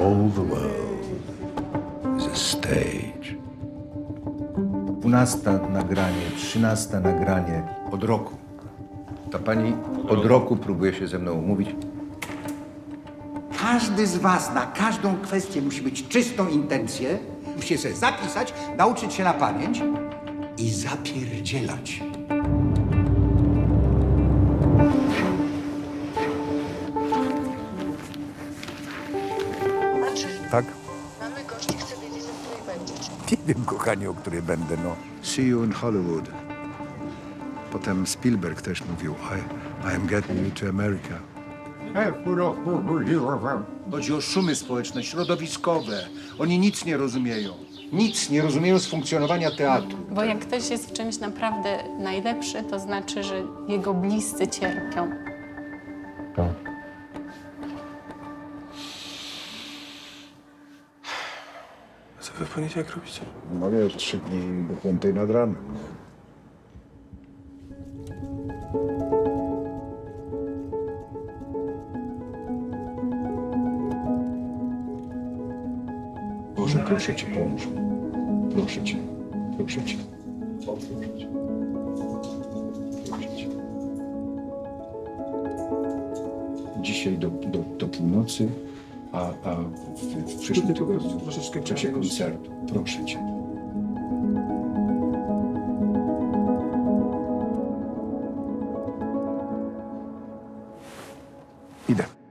All the world is a stage. 12 nagranie, 13 nagranie od roku. Ta pani od roku próbuje się ze mną umówić. Każdy z was na każdą kwestię musi mieć czystą intencję, musi się zapisać, nauczyć się na pamięć i zapierdzielać. Tak? mamy gości, chcę wiedzieć, o której będziesz. Nie wiem, kochanie, o której będę, no. See you in Hollywood. Potem Spielberg też mówił, I, I am getting you to America. Chodzi o szumy społeczne, środowiskowe. Oni nic nie rozumieją. Nic nie rozumieją z funkcjonowania teatru. Bo jak ktoś jest w czymś naprawdę najlepszy, to znaczy, że jego bliscy cierpią. Co wy w poniedziałek robicie? No wiesz, trzy dni do piątej nad ranem. Boże, proszę cię, pomóż mi. Proszę cię, proszę cię. Proszę cię. Dzisiaj do, do, do północy, a, a w, w przyszłym tygodniu troszeczkę czasie koncertu. Proszę cię. Idę.